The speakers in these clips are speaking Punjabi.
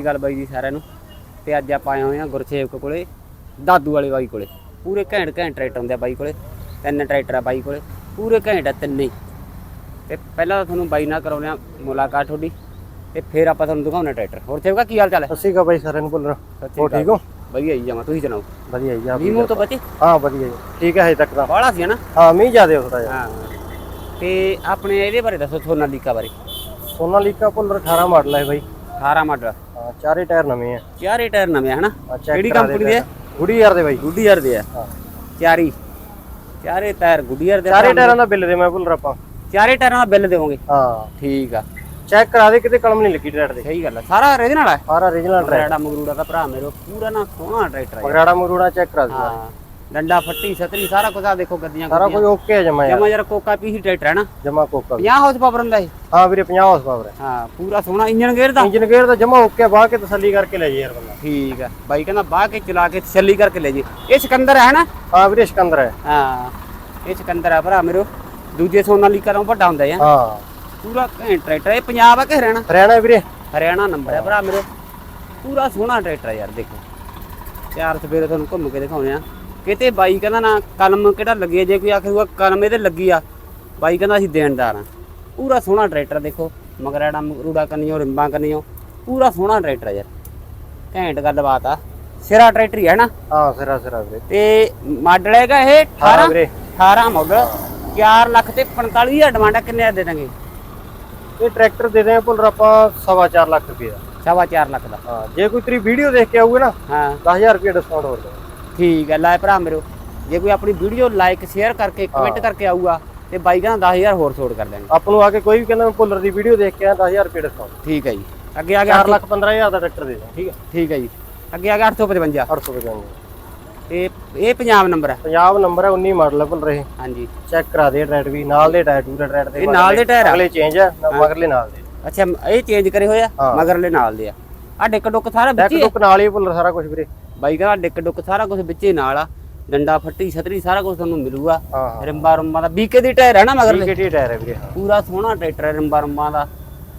ਅਕਾਲ ਬਾਈ ਜੀ ਸਾਰਿਆਂ ਨੂੰ। ਤੇ ਅੱਜ ਆਪਾਂ ਆਏ ਹੋਏ ਆ ਗੁਰਸੇਵਕ ਕੋਲੇ ਦਾਦੂ ਵਾਲੇ ਬਾਈ ਕੋਲੇ। ਪੂਰੇ ਘੈਂਟ ਘੈਂਟ ਟਰੈਕਟਰ ਹੁੰਦੇ ਆ ਬਾਈ ਕੋਲੇ ਤਿੰਨ ਟਰੈਕਟਰ ਆ ਬਾਈ ਕੋਲੇ ਪੂਰੇ ਘੈਂਟ ਆ ਤਿੰਨੇ ਹੀ। ਤੇ ਪਹਿਲਾਂ ਤੁਹਾਨੂੰ ਬਾਈ ਨਾਲ ਕਰਾਉਂਦੇ ਆ ਮੁਲਾਕਾਤ ਤੁਹਾਡੀ ਤੇ ਫਿਰ ਆਪਾਂ ਤੁਹਾਨੂੰ ਦਿਖਾਉਣਾ ਟਰੈਕਟਰ ਹੋਰ ਸੇਵਕਾ ਕੀ ਹਾਲ ਚਾਲ ਹੈ? ਸ਼੍ਰੀ ਅਕਾਲ ਬਾਈ ਸਾਰਿਆਂ ਨੂੰ ਬੋਲਣਾ ਹੋ ਠੀਕ ਹੋ? ਵਧੀਆ ਜੀ ਜਮਾ ਤੁਸੀਂ ਸੁਣਾਓ? ਵਧੀਆ ਜੀ ਆਪ ਮੀਂਹ ਤੋਂ ਬਚੇ? ਹਾਂ ਵਧੀਆ ਜੀ। ਠੀਕ ਹੈ ਹਜੇ ਤੱਕ ਤਾਂ। ਬਾਹਲਾ ਸੀ ਨਾ? ਹਾਂ ਮੀਂਹ ਜ਼ਿਆਦਾ ਥੋੜਾ ਜਿਹਾ ਹਾਂ। ਤੇ ਆਪਣੇ ਇਹਦੇ ਬਾਰੇ ਦੱਸੋ ਸੋਨਾਲੀਕਾ ਬਾਰੇ। ਸੋਨਾਲੀਕਾ ਪੁੱਲਰ 18 ਮਾਡਲ ਹੈ ਬਾਈ। 18 ਮਾਡਲ। ਹਾਂ ਚਾਰੇ ਟਾਇਰ ਨਵੇਂ ਆ। ਚਾਰੇ ਟਾਇਰ ਨਵੇਂ ਆ ਹਨਾ? ਕਿਹੜੀ ਕੰਪਨੀ ਦੇ ਆ ਗੁੱਡੀ ਯਾਰ ਦੇ ਬਾਈ ਗੁੱਡੀਅਰ ਦੇ ਆ। ਹਾਂ। ਚਾਰੀ। ਚਾਰੇ ਟਾਇਰ ਗੁੱਡੀਅਰ ਦੇ ਚਾਰੇ ਟਾਇਰਾਂ ਦਾ ਬਿੱਲ ਦੇ ਮੈਂ ਪੁੱਲਰ ਆਪਾਂ। ਚਾਰੇ ਟਾਇਰਾਂ ਦਾ ਬਿੱਲ ਦੇਵੋਗੇ ਹਾਂ। ਠੀਕ ਆ। ਚੈੱਕ ਕਰਾ ਦੇ ਕਿਤੇ ਕਲਮ ਨਹੀਂ ਲੱਗੀ ਟਾਇਰ ਦੇ। ਸਹੀ ਗੱਲ ਆ। ਸਾਰਾ ਨਾਲ ਆ। ਸਾਰਾ origignal ਟਰੈਕ ਮਗਰਾੜਾ ਮਗਰੂੜਾ ਦਾ ਭਰਾ ਮੇਰੇ ਪੂਰਾ ਨਾ ਸੋਹਣਾ ਟਰੈਕਟਰ ਆ। ਮਗਰਾੜਾ ਮਰੂੜਾ ਚੈੱਕ ਕਰਾ ਦੇ। ਹਾਂ। ਡੰਡਾ ਫੱਟੀ ਛਤਰੀ ਸਾਰਾ ਕੁਝ ਆ ਦੇਖੋ ਗੱਡੀਆਂ ਸਾਰਾ ਕੁਝ ਓਕੇ ਹੈ ਜਮਾ ਯਾਰ। ਜਮਾ ਯਾਰ ਕੋਕਾ ਪੀਸੀ ਟਰੈਕਟਰ ਹੈ ਨਾ? ਜਮਾ ਕੋਕਾ 50 ਹਾਊਸ ਪਾਵਰ ਹੁੰਦਾ ਇਹ? ਹਾਂ ਵੀਰੇ 50 ਹਾਰਸ ਪਾਵਰ ਹੈ। ਹਾਂ ਪੂਰਾ ਸੋਹਣਾ ਇੰਜਨ ਗੇਅਰ ਦਾ? ਇੰਜਨ ਗੇਅਰ ਦਾ ਜਮਾ ਓਕੇ ਬਾਹ ਕੇ ਤਸੱਲੀ ਕਰਕੇ ਲੈ ਜੇ ਯਾਰ ਬੰਦਾ। ਠੀਕ ਆ। ਬਾਈ ਕਹਿੰਦਾ ਬਾਹ ਕੇ ਚਲਾ ਕੇ ਤਸੱਲੀ ਕਰਕੇ ਲੈ ਜੀ ਇਹ ਸਿਕੰਦਰ ਹੈ ਨਾ? ਹਾਂ ਵੀਰੇ ਸਿਕੰਦਰ ਹੈ। ਹਾਂ ਇਹ ਸਿਕੰਦਰ ਆ ਭਰਾ ਮੇਰੇ। ਦੂਜੇ ਸੋਨਾਲੀਕਾ ਤੋਂ ਵੱਡਾ ਹੁੰਦਾ ਹੈ ਹਾਂ। ਪੂਰਾ ਘੈਂਟ ਟਰੈਕਟਰ ਇਹ ਪੰਜਾਬ ਆ ਕਿ ਹਰਿਆਣਾ? ਹਰਿਆਣਾ ਵੀਰੇ। ਹਰਿਆਣਾ ਨੰਬਰ ਹੈ। ਭਰਾ ਮੇਰੇ। ਪੂਰਾ ਸੋਹਣਾ ਟਰੈਕਟਰ ਯਾਰ ਦੇਖੋ। ਚਾਰ ਸਵੇਰੇ ਤੁਹਾਨੂੰ ਘੁੰਮ ਕੇ ਦਿਖਾਉਣੇ ਆ। ਕਿਤੇ ਬਾਈ ਕਹਿੰਦਾ ਨਾ ਕਲਮ ਕਿਹੜਾ ਲੱਗੀ ਜੇ ਕੋਈ ਆਖੂਗਾ ਕਲਮ ਇਹਦੇ ਲੱਗੀ ਆ। ਬਾਈ ਕਹਿੰਦਾ ਅਸੀਂ ਦੇਣਦਾਰ ਆ। ਪੂਰਾ ਸੋਹਣਾ ਟਰੈਕਟਰ ਦੇਖੋ ਮਗਰਾੜਾ ਮਗਰੂੜਾ ਕੰਨੀਓ ਰਿੰਬਾਂ ਕੰਨੀਓ। ਪੂਰਾ ਸੋਹਣਾ ਟਰੈਕਟਰ ਆ ਯਾਰ। ਘੈਂਟ ਗੱਲਬਾਤ ਆ। ਸਿਰਾ ਟਰੈਕਟਰ ਹੀ ਹੈ ਨਾ ਹਾਂ ਸਿਰਾ ਸਿਰਾ ਵੀਰੇ। ਤੇ ਮਾਡਲ ਹੈਗਾ ਇਹ 18 ਹਾਂ ਵੀਰੇ। 18 ਮਾਡਲ 4 ਲੱਖ ਤੇ 45000 ਡਿਮਾਂਡ ਆ ਕਿੰਨੇ ਦਾ ਦਾਂਗੇ ਇਹ ਟਰੈਕਟਰ ਦੇ ਦੇ ਪੁੱਲਰ ਆਪਾਂ ਸਵਾ ਚਾਰ ਲੱਖ ਰੁਪਏ ਦਾ। ਸਵਾ ਚਾਰ ਲੱਖ ਦਾ। ਹਾਂ ਜੇ ਕੋਈ ਤੇਰੀ ਵੀਡੀਓ ਦੇਖ ਕੇ ਆਊਗਾ ਨਾ ਹਾਂ। 10000 ਰੁਪਏ ਡਿਸਕਾਊਂਟ ਹੋਰ ਦੇ। ਠੀਕ ਹੈ ਲੈ ਭਰਾ ਮੇਰੇ। ਜੇ ਕੋਈ ਆਪਣੀ ਵੀਡੀਓ ਲਾਈਕ ਸ਼ੇਅਰ ਕਰਕੇ ਕਮੈਂਟ ਕਰਕੇ ਆਊਗਾ ਤੇ ਬਾਈ ਕਹਿੰਦਾ 10000 ਹੋਰ ਛੋੜ ਕਰ ਦੇਣਗੇ। ਆਪ ਨੂੰ ਆ ਕੇ ਕੋਈ ਵੀ ਕਹਿੰਦਾ ਮੈਂ ਪੁੱਲਰ ਦੀ ਵੀਡੀਓ ਦੇਖ ਕੇ ਆ 10000 ਰੁਪਏ ਡਿਸਕਾਊਂਟ ਠੀਕ ਹੈ ਜੀ। ਅੱਗੇ ਆ ਗਿਆ 4 ਲੱਖ 15000 ਦਾ ਟਰੈਕਟਰ ਦੇ ਦਾਂ ਠੀਕ ਹੈ ਠੀਕ ਹੈ ਜੀ। ਅੱਗੇ ਆ ਗਿਆ 855 800 ਰੁਪਏ ਦਾ ਇਹ ਇਹ ਪੰਜਾਬ ਨੰਬਰ ਹੈ। ਪੰਜਾਬ ਨੰਬਰ ਹੈ 19 ਮਾਡਲ ਪੁੱਲ ਰਹੇ ਹਾਂਜੀ। ਚੈੱਕ ਕਰਾ ਦੇ ਟਰੈਕਟ ਵੀ ਨਾਲ ਦੇ ਟਾਇਰ ਟੂਰ ਟਰੈਕਟ ਦੇ ਇਹ ਨਾਲ ਦੇ ਟਾਇਰ ਅਗਲੇ ਚੇਂਜ ਹੈ ਮਗਰਲੇ ਨਾਲ ਦੇ। ਅੱਛਾ ਇਹ ਚੇਂਜ ਕਰੇ ਹੋਏ ਆ ਹਾਂ। ਮਗਰਲੇ ਨਾਲ ਦੇ ਆ। ਆ ਡਿੱਕ ਡੁੱਕ ਸਾਰਾ ਵਿੱਚ ਆ। ਟੁਕ ਨਾਲ ਹੀ ਪੁੱਲਰ ਸਾਰਾ ਕੁਝ ਵੀਰੇ। ਬਾਈ ਕਹਿੰਦਾ ਡਿੱਕ ਡੁੱਕ ਸਾਰਾ ਕੁਝ ਵਿੱਚੇ ਨਾਲ ਆ। ਡੰਡਾ ਫੱਟੀ ਛਤਰੀ ਸਾਰਾ ਕੁਝ ਤੁਹਾਨੂੰ ਮਿਲੂਗਾ। ਹਾਂ ਰਿੰਬਾ ਰੁੰਬਾ ਦਾ। ਬੀਕੇ ਦੀ ਟਾਇਰ ਹੈ ਨਾ ਮਗਰਲੇ? ਕਿਹੜੀ ਟਾਇਰ ਹੈ ਵੀਰੇ। ਹਾਂ ਪੂਰਾ ਸੋਹਣਾ ਟਰੈਕਟਰ ਹੈ ਰਿੰਬਾ ਰੁੰਬਾ ਦਾ।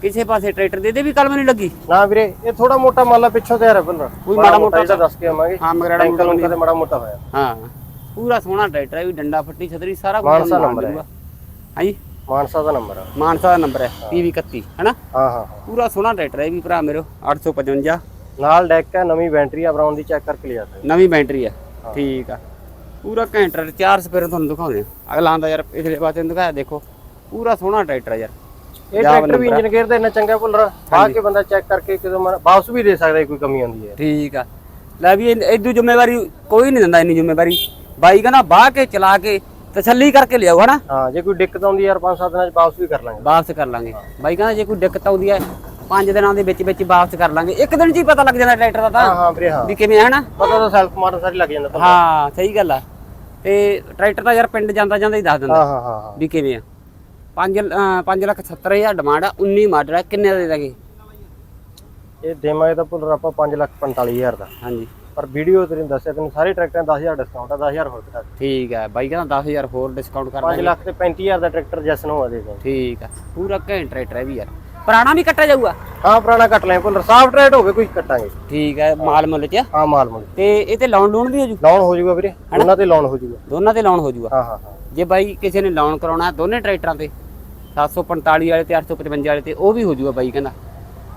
ਕਿਸੇ ਪਾਸੇ ਟਰੈਕਟਰ ਦੇ ਦੇ ਵੀ ਕਲਮ ਨਹੀਂ ਲੱਗੀ? ਨਾ ਵੀਰੇ ਇਹ ਥੋੜਾ ਮੋਟਾ ਮਾਲਾ ਪਿੱਛੋਂ ਤਿਆਰ ਹੈ ਪੁੱਲਰ ਕੋਈ ਮਾੜਾ ਮੋਟਾ ਦੱਸ ਕੇ ਆਵਾਂਗੇ। ਹਾਂ ਮਗਰਾੜਾ ਟੈਂਕਲ ਉਹਨਾਂ ਦੇ ਮਾੜਾ ਮੋਟਾ ਹੋਇਆ। ਹਾਂ ਪੂਰਾ ਸੋਹਣਾ ਟਰੈਕਟਰ ਹੈ ਵੀ ਡੰਡਾ ਫੱਟੀ ਛਤਰੀ ਸਾਰਾ ਕੁਝ ਮਾਨਸਾ ਨਾਲ ਨੰਬਰ ਹੈ। ਮਿਲੂਗਾ। ਹਾਂਜੀ ਮਾਨਸਾ ਦਾ ਨੰਬਰ ਹੈ ਮਾਨਸਾ ਦਾ ਨੰਬਰ ਹੈ PV 31 ਹੈਨਾ? ਹਾਂ ਹਾਂ ਹਾਂ। ਪੂਰਾ ਸੋਹਣਾ ਟਰੈਕਟਰ ਹੈ ਇਹ ਵੀ ਭਰਾ ਮੇਰੇ 855 ਨਾਲ ਡੈਕ ਹੈ ਨਵੀਂ ਬੈਟਰੀ ਆ ਬਰਾਉਨ ਦੀ ਚੈੱਕ ਕਰਕੇ ਲਿਆ ਸਕਦੇ ਨਵੀਂ ਬੈਟਰੀ ਹੈ। ਠੀਕ ਆ। ਪੂਰਾ ਘੈਂਟਰ ਚਾਰ ਸਪੇਰ ਤੁਹਾਨੂੰ ਦਿਖਾਉਂਦੇ ਆ। ਅਗਲਾ ਆਂਦਾ ਯਾਰ ਪਿਛਲੇ ਪਾਸੇ ਨੂੰ ਦਿਖਾਇਆ ਦੇਖੋ। ਪੂਰਾ ਸੋਹਣਾ ਟਰੈਕਟਰ ਹੈ ਯਾਰ। ਇਹ ਟਰੈਕਟਰ ਵੀ ਇੰਜਨ ਗੇਅਰ ਦਾ ਇੰਨਾ ਚੰਗਾ ਪੁੱਲਰ ਬਾਹ ਕੇ ਬੰਦਾ ਚੈੱਕ ਕਰਕੇ ਕਿਦੋਂ ਵਾਪਸ ਵੀ ਦੇ ਸਕਦਾ ਕੋਈ ਕਮੀ ਆਉਂਦੀ ਹੈ। ਠੀਕ ਆ। ਲੈ ਵੀ ਇਦੋਂ ਜ਼ਿੰਮੇਵਾਰੀ ਕੋਈ ਨਹੀਂ ਦਿੰਦਾ ਇੰਨੀ ਜ਼ਿੰਮੇਵਾਰੀ। ਬਾਈ ਕਹਿੰਦਾ ਬਾਹ ਕੇ ਚਲਾ ਕੇ ਤਸੱਲੀ ਕਰਕੇ ਲਿਆਓ ਹਨਾ? ਹਾਂ ਜੇ ਕੋਈ ਦਿੱਕਤ ਆਉਂਦੀ ਯਾਰ 5-7 ਦਿਨਾਂ ਚ ਵਾਪਸ ਵੀ ਕਰ ਲਾਂਗੇ। ਵਾਪਸ ਕਰ ਲਾਂਗੇ। ਬਾਈ ਕਹਿੰਦਾ ਜੇ ਕੋਈ ਦਿੱਕਤ ਆਉਂਦੀ ਹੈ ਪੰਜ ਦਿਨਾਂ ਦੇ ਵਿੱਚ ਵਿੱਚ ਵਾਪਸ ਕਰ ਲਾਂਗੇ। ਇੱਕ ਦਿਨ 'ਚ ਹੀ ਪਤਾ ਲੱਗ ਜਾਂਦਾ ਟਰੈਕਟਰ ਦਾ ਹਾਂ ਤਾਂ ਹਾਂ ਵੀਰੇ ਹਾਂ। ਵੀ ਕਿਵੇਂ ਹੈ ਨਾ ਪਤਾ ਤਾਂ ਸੈਲਫ ਮਾਰਨ ਸਾਰੀ ਲੱਗ ਜਾਂਦਾ ਪਤਾ। ਹਾਂ ਸਹੀ ਗੱਲ ਆ। ਤੇ ਟਰੈਕਟਰ ਤਾਂ ਯਾਰ ਪਿੰਡ ਜਾਂਦਾ ਜਾਂਦਾ ਹੀ ਦੱਸ ਦਿੰਦਾ ਹਾਂ ਹਾਂ ਹਾਂ ਵੀ ਕਿਵੇਂ ਆ। 5 5 ਲੱਖ 70 ਹਜ਼ਾਰ ਡਿਮਾਂਡ ਆ 19 ਮਾਡਲ ਆ ਕਿੰਨੇ ਦਾ ਦੇ ਦਾਂਗੇ? ਇਹ ਦੇਵਾਂਗੇ ਤਾਂ ਪੁੱਲਰ ਆਪਾਂ 545000 ਦਾ। ਹਾਂਜੀ। ਪਰ ਵੀਡੀਓ ਤੇਰੀ ਦੱਸਿਆ ਤੈਨੂੰ ਸਾਰੇ ਟਰੈਕਟਰਾਂ 10000 ਡਿਸਕਾਊਂਟ ਆ 10000 ਹੋਰ ਘਟਾ ਠੀਕ ਹੈ ਬਾਈ ਕਹਿੰਦਾ 10000 ਹੋਰ ਡਿਸਕਾਊਂਟ ਕਰ 5 ਦਾਂਗੇ। ਲੱਖ ਤੇ 35000 ਦਾ ਟਰੈਕਟਰ ਜੈਸ ਨੂੰ ਆ ਦੇ ਠੀਕ ਆ ਪੂਰਾ ਘੈਂਟ ਟਰੈਕਟਰ ਹੈ ਵੀ ਯਾਰ। ਪੁਰਾਣਾ ਵੀ ਕੱਟਿਆ ਜਾਊਗਾ? ਹਾਂ ਪੁਰਾਣਾ ਕੱਟ ਲੈ ਪੁੱਲਰ ਸਾਫਟ ਰੇਟ ਹੋਵੇ ਕੋਈ ਕੱਟਾਂਗੇ। ਠੀਕ ਹੈ ਮਾਲ ਮੁੱਲ ਚ? ਹਾਂ ਮਾਲ ਮੁੱਲ ਤੇ ਇਹ ਤੇ ਲਾਉਣ ਲੂਣ ਵੀ ਹੋ ਜੂ? ਲੋਨ ਹੋ ਜਾਊਗਾ ਵੀਰੇ। ਉਹਨਾਂ ਤੇ ਲੋਨ ਹੋ ਜਾਊਗਾ ਦੋਨਾਂ ਤੇ ਲਾਉਣ ਹੋ ਜੂਗਾ? ਹਾਂ ਹਾਂ ਹਾਂ। ਜੇ ਬਾਈ ਕਿਸੇ ਨੇ ਲਾਉਣ ਕਰਾਉਣਾ ਦੋਨੇ ਟਰੈਕਟਰਾਂ ਤੇ 745 ਵਾਲੇ ਤੇ 855 ਵਾਲੇ ਤੇ ਉਹ ਵੀ ਹੋ ਜੂਗਾ ਬਾਈ ਕਹਿੰਦਾ।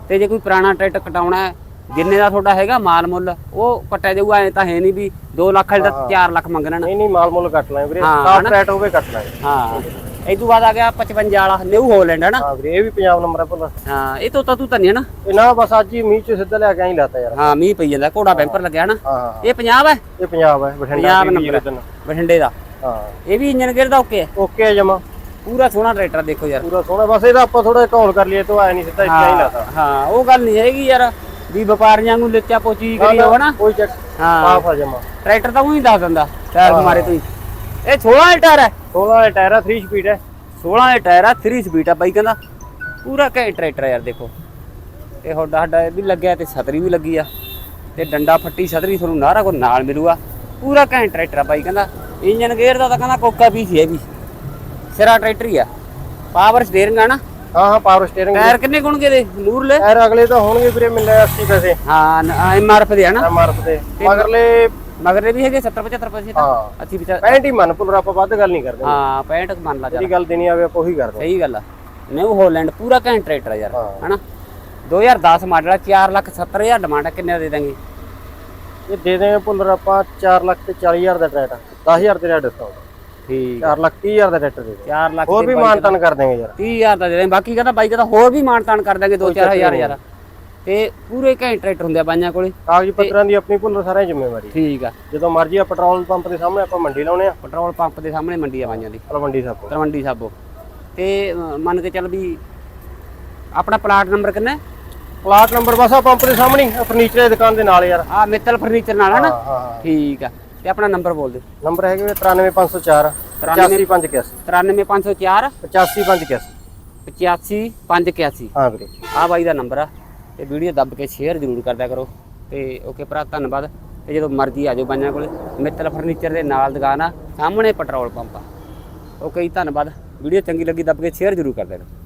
ਤੇ ਜੇ ਕੋਈ ਪੁਰਾਣਾ ਟਰੈਕਟਰ ਕਟਾਉਣਾ ਹੈ ਜਿੰਨੇ ਦਾ ਤੁਹਾਡਾ ਹੈਗਾ ਮਾਲ ਮੁੱਲ ਉਹ ਕੱਟਿਆ ਜਾਊਗਾ ਐ ਤਾਂ ਹੈ ਨਹੀਂ ਵੀ 2 ਲੱਖ ਵਾਲੇ ਦਾ 4 ਲੱਖ ਮੰਗਣਾ ਨਹੀਂ ਨਹੀਂ ਮਾਲ ਮੁੱਲ ਕੱਟ ਲਾਂਗੇ ਵੀਰੇ। ਹਾਂ, ਸਾਫਟ ਰੇਟ ਹੋਵੇ ਕੱਟ ਲਾਂਗੇ। ਹਾਂ। ਇਹ ਤੋਂ ਬਾਅਦ ਆ ਗਿਆ 55 ਵਾਲਾ ਨਿਊ ਹੋਲੈਂਡ ਹੈ ਨਾ ਹਾਂ ਵੀਰੇ ਇਹ ਵੀ ਪੰਜਾਬ ਨੰਬਰ ਹੈ ਹਾਂ ਇਹ ਤੋਂ ਤਾਂ ਤੂੰ ਤਾਂ ਨਹੀਂ ਹੈ ਨਾ ਇਹ ਨਾ ਬਸ ਅੱਜ ਹੀ ਮੀਂਹ ਚ ਸਿੱਧਾ ਲਿਆ ਕੇ ਆਈ ਲਾਤਾ ਯਾਰ। ਹਾਂ ਮੀਂਹ ਪਈ ਜਾਂਦਾ ਘੋੜਾ ਬੈਂਪਰ ਲੱਗਿਆ ਨਾ ਹਾਂ ਇਹ ਪੰਜਾਬ ਹੈ? ਇਹ ਪੰਜਾਬ ਹੈ ਬਠਿੰਡਾ ਪੰਜਾਬ ਨੰਬਰ। ਬਠਿੰਡੇ ਦਾ। ਹਾਂ। ਇਹ ਵੀ ਇੰਜਨ ਗੇਅਰ ਦਾ ਓਕੇ ਹੈ? ਓਕੇ ਹੈ ਜਮਾ। ਪੂਰਾ ਸੋਹਣਾ ਟਰੈਕਟਰ ਦੇਖੋ ਯਾਰ। ਪੂਰਾ ਸੋਹਣਾ ਬਸ ਇਹਦਾ ਆਪਾਂ ਥੋੜਾ ਘੌਲ ਕਰ ਲਈਏ ਤੋਂ ਆਇਆ ਨਹੀਂ ਸਿੱਧਾ ਇੱਥੇ ਹੀ ਲਾਤਾ। ਹਾਂ ਉਹ ਗੱਲ ਨਹੀਂ ਹੈਗੀ ਯਾਰ ਵੀ ਵਪਾਰੀਆਂ ਨੂੰ ਲਿੱਚਾ ਪੋਚੀ ਕਰੀ ਹੋ ਨਾ ਕੋਈ ਚੱਕ ਹਾਂ। ਸਾਫ਼ ਆ ਜਮਾ। ਟਰੈਕਟਰ ਤਾਂ ਉਹੀ ਦੱਸ ਦਿੰਦਾ ਟਾਇਰ ਮਾਰੇ ਤੂੰ ਇਹ 16 ਦਾ ਟਾਇਰ ਹੈ। 16 ਦਾ ਟਾਇਰ ਆ 3 ਸਪੀਡ ਹੈ। 16 ਦਾ ਟਾਇਰ ਆ 3 ਸਪੀਡ ਆ ਬਾਈ ਕਹਿੰਦਾ। ਪੂਰਾ ਘੈਂਟ ਟਰੈਕਟਰ ਆ ਯਾਰ ਦੇਖੋ। ਇਹ ਸਾਡਾ ਇਹ ਵੀ ਲੱਗਿਆ ਤੇ ਛਤਰੀ ਵੀ ਲੱਗੀ ਆ। ਤੇ ਡੰਡਾ ਫੱਟੀ ਛਤਰੀ ਤੁਹਾਨੂੰ ਨਾਰਾ ਕੋ ਨਾਲ ਮਿਲੂਗਾ। ਪੂਰਾ ਘੈਂਟ ਟਰੈਕਟਰ ਆ ਬਾਈ ਕਹਿੰਦਾ। ਇੰਜਨ ਗੇਅਰ ਦਾ ਤਾਂ ਕਹਿੰਦਾ ਕੋਕਾ ਵੀ ਸੀ ਇਹ ਵੀ। ਸਿਰਾ ਟਰੈਕਟਰ ਹੀ ਆ। ਪਾਵਰ ਸਟੀਅਰਿੰਗ ਆ ਨਾ। ਹਾਂ ਹਾਂ ਪਾਵਰ ਸਟੀਅਰਿੰਗ ਟਾਇਰ ਕਿੰਨੇ ਗੁਣਗੇ ਦੇ ਮੂਰਲੇ ਟਾਇਰ ਅਗਲੇ ਤਾਂ ਹੋਣਗੇ ਵੀਰੇ ਮਿਲਨੇ 80 ਪੈਸੇ ਹਾਂ ਐਮਆਰਐਫ ਦੇ ਹਨਾ ਐਮਆਰਐਫ ਦੇ। ਮਗਰਲੇ ਮਗਰੇ ਵੀ ਹੈਗੇ 70 75 ਪੈਸੇ ਤਾਂ ਹਾਂ। 80 ਵਿਚਾਰ 65 ਹੀ ਮੰਨ ਪੁੱਲਰ ਆਪਾਂ ਵੱਧ ਗੱਲ ਨਹੀਂ ਕਰਦੇ। ਹਾਂ 65 ਮੰਨ ਲਾ ਚੱਲ। ਜਿਹੜੀ ਗੱਲ ਦੇਣੀ ਆਵੇ ਆਪਾਂ ਉਹੀ ਕਰਦੇ ਸਹੀ ਗੱਲ ਆ। ਨਿਊ ਹਾਲੈਂਡ ਪੂਰਾ ਘੈਂਟ ਟਰੈਕਟਰ ਆ ਯਾਰ ਹਾਂ। ਹਨਾ? 2010 ਮਾਡਲ ਆ 4 ਲੱਖ 70 ਹਜ਼ਾਰ ਡਿਮਾਂਡ ਆ ਕਿੰਨੇ ਦੇ ਦਾਂਗੇ ਇਹ ਦੇ ਦੇਵੇਂ ਪੁੱਲਰ ਆਪਾਂ 4 ਲੱਖ ਤੇ 40 ਹਜ਼ਾਰ ਦਾ ਟਰੈਕਟਰ 10000 ਤੇ ਡਿਸਕਾਊਂਟ ਠੀਕ। 4 ਲੱਖ 30 ਹਜ਼ਾਰ ਦਾ ਟਰੈਕਟਰ ਦੇ ਦੇ 4 ਲੱਖ ਹੋਰ ਵੀ ਮਾਨਤਨ ਕਰ ਦੇਂਗੇ ਯਾਰ। 30000 ਦਾ ਦੇ ਦਾਂਗੇ ਬਾਕੀ ਕਹਿੰਦਾ ਬਾਈ ਕਹਿੰਦਾ ਹੋਰ ਵੀ ਮਾਨਤਾਨ ਕਰ ਦਾਂਗੇ 2-4000 ਯਾਰ। ਤੇ ਪੂਰੇ ਘੈਂਟ ਟਰੈਕਟਰ ਹੁੰਦੇ ਆ ਬਾਈਆਂ ਕੋਲੇ। ਕਾਗਜ਼ ਪੱਤਰਾਂ ਦੀ ਆਪਣੀ ਪੁੱਲਰ ਸਾਰਿਆਂ ਦੀ ਜ਼ਿੰਮੇਵਾਰੀ। ਠੀਕ ਆ। ਜਦੋਂ ਮਰਜ਼ੀ ਆ ਪੈਟਰੋਲ ਪੰਪ ਦੇ ਸਾਹਮਣੇ ਆਪਾਂ ਮੰਡੀ ਲਾਉਣੇ ਆ। ਪੈਟਰੋਲ ਪੰਪ ਦੇ ਸਾਹਮਣੇ ਮੰਡੀ ਆ ਬਾਈਆਂ ਦੀ। ਤਲਵੰਡੀ ਸਾਬੋ ਤਲਵੰਡੀ ਸਾਬੋ ਤੇ ਮੰਨ ਕੇ ਚੱਲ ਵੀ ਆਪਣਾ ਪਲਾਟ ਨੰਬਰ ਕਿੰਨਾ? ਪਲਾਟ ਨੰਬਰ ਬਸ ਆ ਪੰਪ ਦੇ ਸਾਹਮਣੇ ਫਰਨੀਚਰ ਦੀ ਦੁਕਾਨ ਦੇ ਨਾਲ ਯਾਰ। ਆ ਮਿੱਤਲ ਫਰਨੀਚਰ ਨਾਲ ਹਾਂ ਹਾਂ ਠੀਕ ਆ। ਤੇ ਆਪਣਾ ਨੰਬਰ ਬੋਲ ਦਿਓ ਨੰਬਰ ਹੈਗੇ 93504 85581 93504 85581 85581 ਹਾਂ ਵੀਰੇ। ਆ ਬਾਈ ਦਾ ਨੰਬਰ ਆ। ਤੇ ਵੀਡੀਓ ਦੱਬ ਕੇ ਸ਼ੇਅਰ ਜ਼ਰੂਰ ਕਰਦਿਆ ਕਰੋ। ਤੇ ਓਕੇ ਭਰਾ, ਧੰਨਵਾਦ। ਤੇ ਜਦੋਂ ਮਰਜ਼ੀ ਆ ਜਾਓ ਬਾਈਆਂ ਕੋਲੇ। ਮਿੱਤਲ ਫਰਨੀਚਰ ਦੇ ਨਾਲ ਦੁਕਾਨ ਆ, ਸਾਹਮਣੇ ਪੈਟਰੋਲ ਪੰਪ ਆ। ਓਕੇ ਜੀ, ਧੰਨਵਾਦ। ਵੀਡੀਓ ਚੰਗੀ ਲੱਗੀ ਦੱਬ ਕੇ ਸ਼ੇਅਰ ਜ਼ਰੂਰ ਕਰਦਿਆ ਕਰੋ।